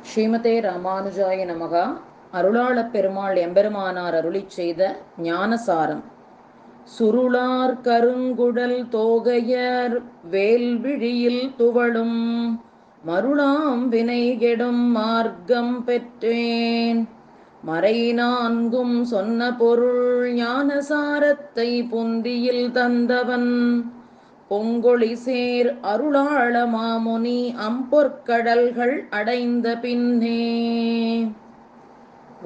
ஸ்ரீமதே ராமானுஜாய நமகா. அருளாளப் பெருமாள் எம்பெருமானார் அருளிச் செய்த ஞானசாரம். சுருளார் கருங்குடல் தோகையர் வேல்விழியில் துவளும். மருளாம் வினை கெடும் மார்க்கம் பெற்றேன். மறை நான்கும் சொன்ன பொருள் ஞானசாரத்தை பொந்தியில் தந்தவன். பொங்கொழி சேர் அருளாள மாமுனி அம்பொற்கடல்கள் அடைந்த பின்னே.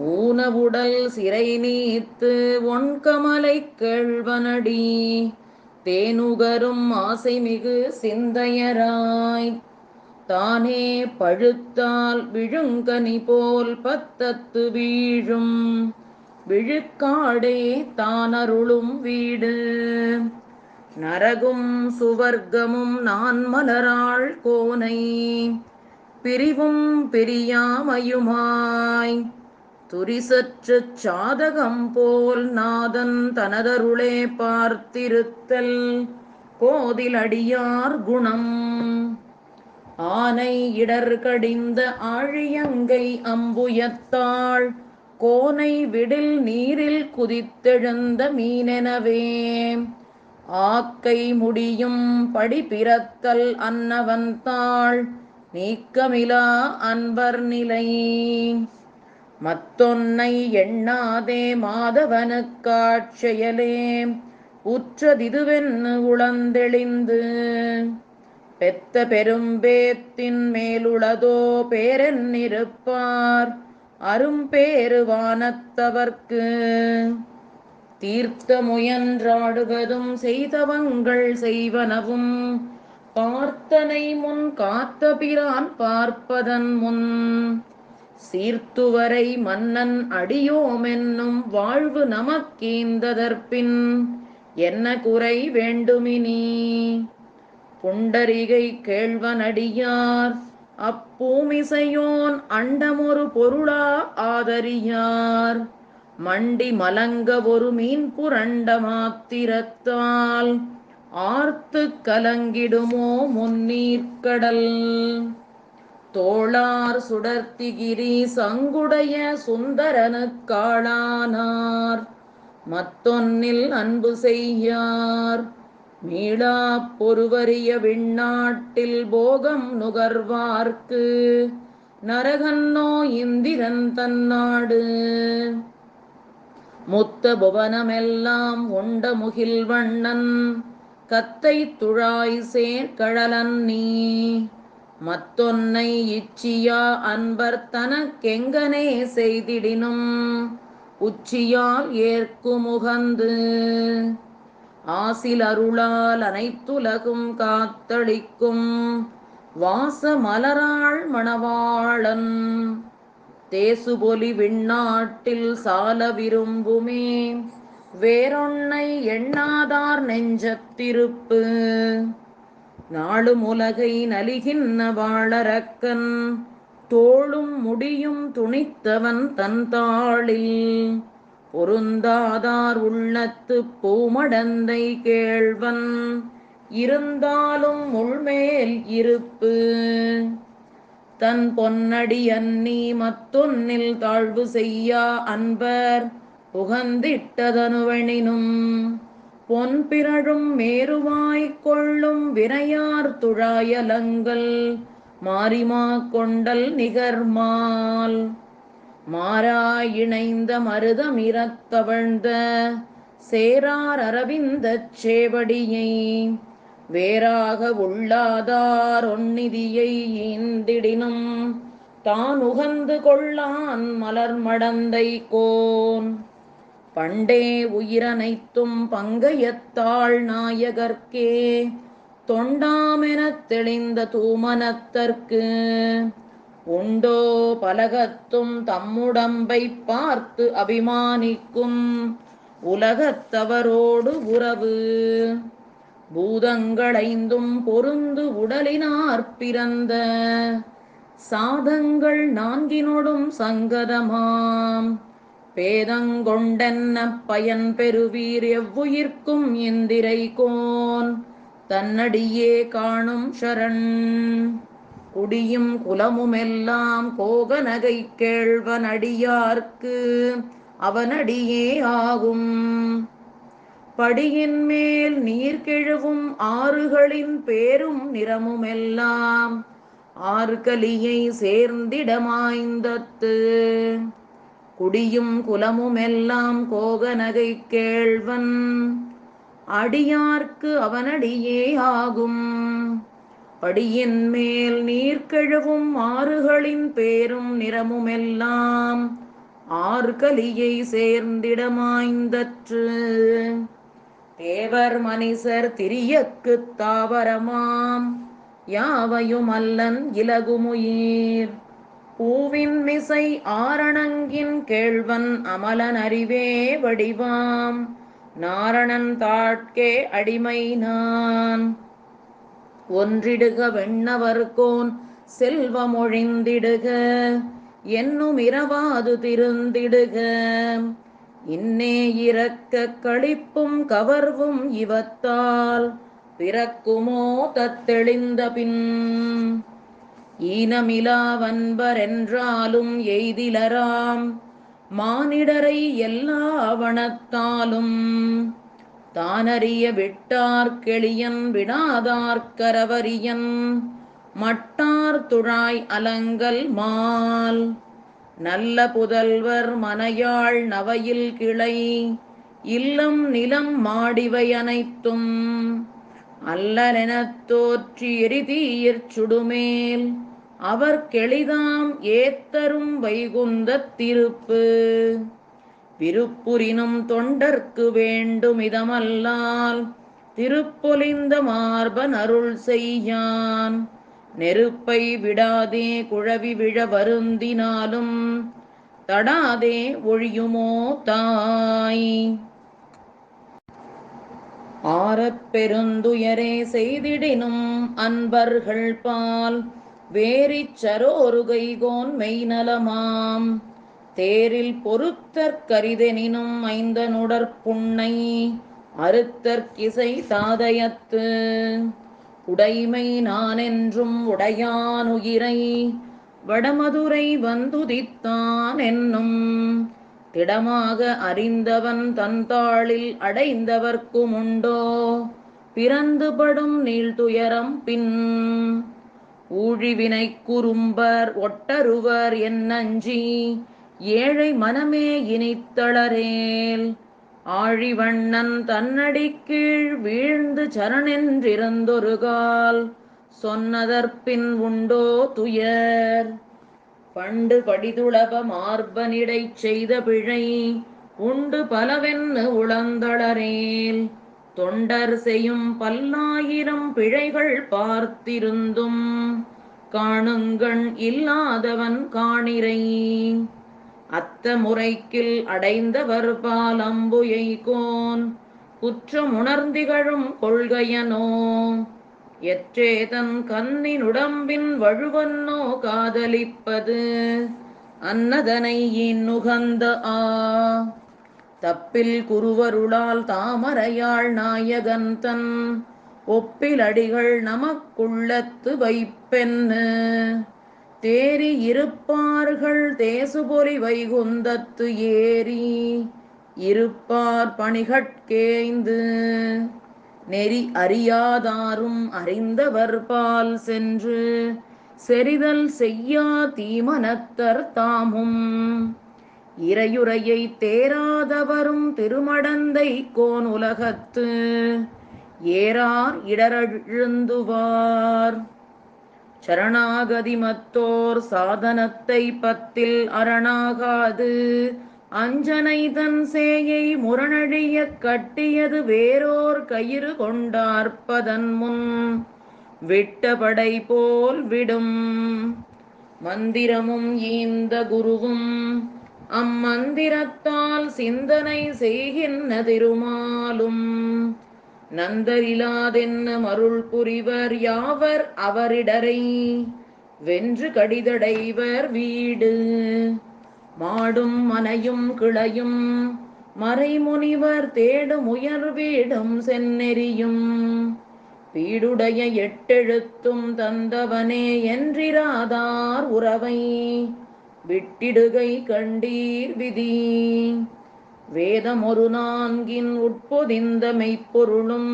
ஊனவுடல் சிறை நீத்து ஒன்கமலை கேழ்வனடி தேனுகரும் ஆசைமிகு சிந்தையராய். தானே பழுத்தால் விழுங்கனி போல் பத்தத்து வீழும் விழுக்காடே தானருளும் வீடு. நரகும் சுவர்க்கமும் நான் மலராள் கோனை. பிரிவும் பிரியாமையுமாய். துரிசற்று சாதகம் போல் நாதன் தனதருளே பார்த்திருத்தல் கோதில் அடியார் குணம். ஆனை இடர் கடிந்த ஆழியங்கை அம்புயத்தாள் கோனை விடில் நீரில் குதித்தெழுந்த மீனெனவே. ஆக்கை முடியும் படி பிறத்தல் அன்னவன் தாள் நீக்கமிலா அன்பர் நிலை. மத்தொன்னை எண்ணாதே மாதவனுக்காட்செயலே உற்றதிதுவென்னு உளந்தெளிந்து. பெத்த பெரும்பேத்தின் மேலுளதோ பேரென்னிருப்பார் அரும்பேறு வானத்தவர்க்கு. தீர்த்த முயன்றாடுவதும் செய்தவங்கள் செய்வனவும். பார்த்தனை முன் காத்த பிரான் பார்ப்பதன் முன். சீர்த்துவரை மன்னன் அடியோமென்னும் வாழ்வு நமக்கேந்ததற்பின். என்ன குறை வேண்டுமினி? புண்டரிகை கேள்வனடியார் அப்பூமிசையோன் அண்டமொரு பொருளா ஆதரியார். மண்டி மலங்க ஒரு மீன் புரண்ட மாத்திரத்தால் ஆர்த்து கலங்கிடுமோ முன்னீர்க்கடல் தோளார் சுடர்த்திகிரி சங்குடைய சுந்தரனுக்காளானார் மத்தொன்னில் அன்பு செய்யார். மீளா பொறுவரிய விண்ணாட்டில் போகம் நுகர்வார்க்கு. நரகன்னோ இந்திரன் தன்னாடு. முத்த புவனமெல்லாம் உண்ட முகில் வண்ணன் கத்தை துழாய் சேர்கழலன் நீ. மத்தொன்னை இச்சியா அன்பர் தனக்கெங்கனே செய்திடினும் உச்சியால் ஏற்குமுகந்து ஆசில் அருளால் அனைத்துலகும் காத்தளிக்கும் வாச மலராள் மணவாளன். தேசுபொலி விண்ணாட்டில் சால விரும்புமே. வேறொன்னை எண்ணாதார் நெஞ்சத்திருப்பு நாளும் உலகை நலிகின்ன வாழறக்கன் தோளும் முடியும் துணித்தவன் தன் தாளில். பொருந்தாதார் உள்ளத்து பூமடந்தை கேள்வன். இருந்தாலும் உள்மேல் இருப்பு. தன் பொன்னடி அன்னி மத்தொன்னில் தாழ்வு செய்யா அன்பர். புகந்திட்டதனுவெனினும் பொன் பிறழும் மேருவாய்க் கொள்ளும் வினையார் துழாயலங்கள் மாரிமா கொண்டல் நிகர்மால். மாறாய் இணைந்த மருதமிரத்தவழ்ந்த சேரார் அரவிந்தச் சேவடியை வேறாக உள்ளாதார் ஒன்னிதியை ஈந்திடினும் தான் உகந்து கொள்ளான் மலர் மடந்தை கோன். பண்டே உயிரனைத்தும் பங்கையத்தாள் நாயகர்க்கே தொண்டாமெனத் தெளிந்த தூமனத்தற்கு உண்டோ பலகத்தும் தம்முடம்பை பார்த்து அபிமானிக்கும் உலகத்தவரோடு உறவு. பூதங்களைந்தும் பொருந்து உடலினார் பிறந்த. சாதங்கள் நான்கினோடும் சங்கதமாம். பேதங்கொண்டென்ன பயன் பெறுவீர் எவ்வுயிர்க்கும் இந்திரை கோன். தன்னடியே காணும் ஷரண் குடியும் குலமுமெல்லாம் கோகநகை கேழ்வனடியார்க்கு அவனடியே ஆகும். படியின் மேல் நீர்கெழுவும் ஆறுகளின் பேரும் நிறமுமெல்லாம். ஆறுகலியை சேர்ந்திடமாய்ந்தத்து. குடியும் குலமுமெல்லாம் கோகநகை கேள்வன். அடியார்க்கு அவனடியே ஆகும். படியின் மேல் நீர்கெழுவும் ஆறுகளின் பேரும் நிறமுமெல்லாம். ஆறுகலியை சேர்ந்திடமாய்ந்தற்று. தேவர் மனிசர் திரியக்கு தாவரமாம். யாவையும் அல்லன் இலகுமுயிர். பூவின் மிசை ஆரணங்கின் கேழ்வன் அமலன் அறிவே வடிவாம். நாரணன் தாட்கே அடிமை நான். ஒன்றிடுக வெண்ணவர்கோன் செல்வமொழிந்திடுக. என்னும் இரவாது திருந்திடுக. இன்னே இறக்க களிப்பும் கவர்வும் இவத்தால் பிறக்குமோ தத்தெளிந்த பின். ஈனமிலாவன்பரென்றாலும் எய்திலராம் மானிடரை எல்லா அவணத்தாலும் தானறிய விட்டார் கெளியன் விடாதார்கரவரியன் மட்டார் துழாய் அலங்கல் மால். நல்ல புதல்வர் மனையாள் நவையில் கிளை இல்லம் நிலம் மாடிவை அனைத்தும் அல்லலெனத் தோற்றி எரிதீயிற் சுடுமேல் அவர் கெளிதாம் ஏத்தரும் வைகுந்தத் திருப்பு. விருப்புரினும் தொண்டர்க்கு வேண்டும் இதமல்லால் திருப்பொலிந்த மார்பன் அருள் செய்யான். நெருப்பை விடாதே குழவி விழ வருந்தினாலும் தடாதே ஒழியுமோ தாய்? ஆரப் பெருந்துயரே செய்திடினும் அன்பர்கள் பால் வேரிச் சரோருகைகோன் மெய்நலமாம் தேரில் பொறுத்தற்கரிதெனினும் ஐந்தனுடற்புண்ணை அறுத்தற்கிசை தாதயத்து. உடைமை நானென்றும் உடையானுயிரை வடமதுரை வந்துதித்தான் என்னும் திடமாக அறிந்தவன் தன்தாளில் அடைந்தவர்க்குமுண்டோ? பிறந்துபடும் நீழ்துயரம் பின் ஊழிவினை குறும்பர் ஒட்டருவர் என்னஞ்சி? ஏழை மனமே இனித்தளரேல் ஆழிவண்ணன் தன்னடி கீழ் வீழ்ந்து சரணென்றிருந்தொருகால் சொன்னதற்பின் உண்டோ துயர்? பண்டு படிதுளப மார்பனிடை செய்த பிழை உண்டு பலவென்னு உளந்தளரேல். தொண்டர் செய்யும் பல்லாயிரம் பிழைகள் பார்த்திருந்தும் காணுங்கண் இல்லாதவன் காணிரை. அத்த முறைக்கில் அடைந்தவர் பால் அம்புயை கோன் குற்றமுணர்ந்திகழும் கொள்கையனோ எற்றே தன் கண்ணினுடம்பின் வழுவன்னோ காதலிப்பது அன்னதனை இன்னுகந்த ஆ. தப்பில் குருவருளால் தாமரையாள் நாயகன் தன் ஒப்பிலடிகள் நமக்குள்ளத்து வைப்பென்னு தேறி இருப்பார்கள் தேசுபொலி வைகுந்தத்து ஏறி இருப்பார் பணிகட்கேய்ந்து. நெறி அறியாதாரும் அறிந்தவர் பால் சென்று செறிதல் செய்யா தீமனத்தர் தாமும். இறையுறையை தேராதவரும் திருமடந்தை கோன் உலகத்து ஏறார் இடரழுந்துவார். சரணாகதி மத்தோர் சாதனத்தை பத்தில் அரணாகாது. அஞ்சனை தன் சேயை முரணழிய கட்டியது வேறோர் கயிறு கொண்டார்ப்பதன் முன். விட்டபடை போல் விடும் மந்திரமும் ஈந்த குருவும் அம்மந்திரத்தால் சிந்தனை செய்கின்ற திருமாலும் நந்தரிலாதென்ன மருள் புரிவர் யாவர் அவரிடரை? வென்று கடிதடைவர் வீடு. மாடும் மனையும் கிளையும் மறைமுனிவர் தேடும் உயர் வீடும் செந்நெறியும். பீடுடைய எட்டெழுத்தும் தந்தவனே என்றிராதார் உறவை. விட்டிடுகை கண்டீர் விதி. வேதம் ஒரு நான்கின் உட்பொதிந்த மெய்ப்பொருளும்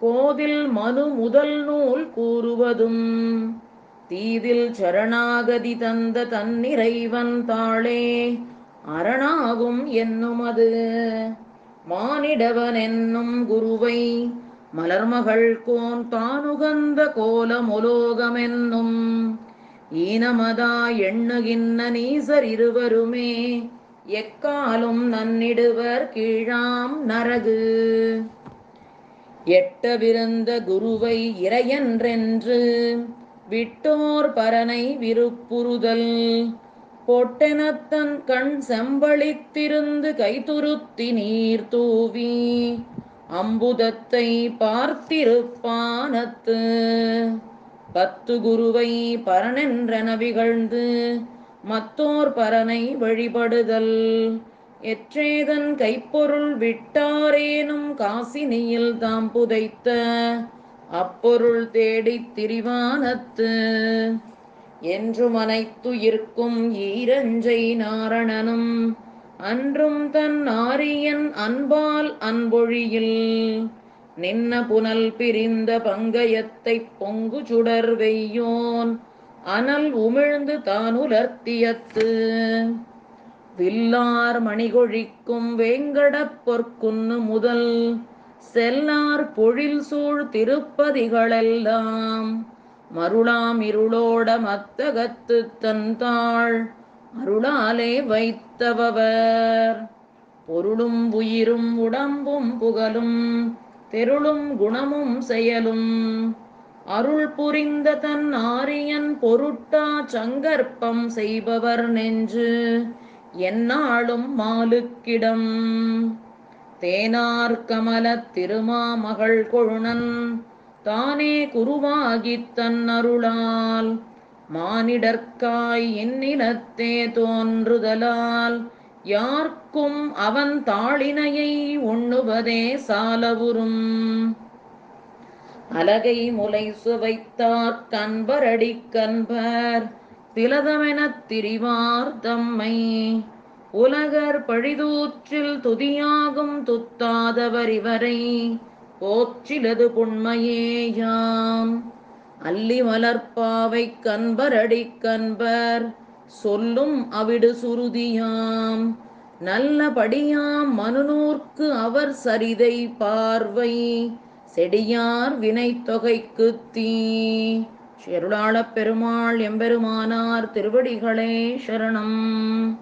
போதில் மனு முதல் நூல் கூறுவதும். தீதில் சரணாகதி தந்த தன்னிறைவன் தாளே அரணாகும் என்னுமது? மானிடவன் என்னும் குருவை மலர்மகள் கோன் தானுகந்த கோலமுலோகமென்னும். ஈனமதா எண்ணுகின்ற நீசர் இருவருமே எக்காலும் நன்னிடுவர் கீழாம் நரகு. எட்டவிருந்த குருவை இறையன்றென்று விட்டோர் பரனை விருப்புறுதல். பொட்டெனத்தன் கண் செம்பளித்திருந்து கைதுருத்தி நீர் தூவி அம்புதத்தை பார்த்திருப்பானத்து. பத்து குருவை பரனென்றென விகழ்ந்து மத்தோர் பரனை வழிபடுதல். எற்றேதன் கைப்பொருள் விட்டாரேனும் காசினியில் தாம் புதைத்த. அப்பொருள் தேடித் திரிவானத்து. என்றும் அனைத்துயிர்க்கும் ஈரஞ்சை நாரணனும். அன்றும் தன் ஆரியன் அன்பால் அன்பொழியில். நின்ன புனல் பிரிந்த பங்கயத்தைப் பொங்கு சுடர் வெய்யோன். அனல் உமிழ்ந்து தானுலர்த்தியத்து. வில்லார் மணிகொழிக்கும் வேங்கடப் பொற்குன்னு முதல் செல்லார் பொழில் சூழ் திருப்பதிகளெல்லாம். மருளாம் இருளோட மத்தகத்து தந்தாள் அருளாலே வைத்தவர் பொருளும் உயிரும் உடம்பும் புகழும் தெருளும் குணமும் செயலும். அருள் புரிந்த தன் ஆரியன் பொருட்டா சங்கற்பம் செய்பவர் நெஞ்சு. எந்நாளும் மாலுக்கிடம். தேனார் கமல திருமாமகள் கொழுணன் தானே குருவாகித் தன் அருளால். மானிடர்க்காய் இந்நிலத்தே தோன்றுதலால் யார்க்கும் அவன் தாளினையை உண்ணுவதே சாலவுறும். அலகை முலை சுவைத்தார் கண்பரடி கண்பர் திலதமெனத் திரிவார் தம்மை. உலகர் பழிதூற்றில் துதியாகும் துத்தாதவர் இவரை போற்றிலது புண்மையேயாம் அல்லி மலர்ப்பாவை கண்பரடி கண்பர் சொல்லும் அவிடு சுருதியாம் நல்லபடியாம் மனுநூர்க்கு அவர் சரிதை பார்வை செடியார் வினை தொகைக்கு தீ. பெருமாள் எம்பெருமானார் திருவடிகளே சரணம்.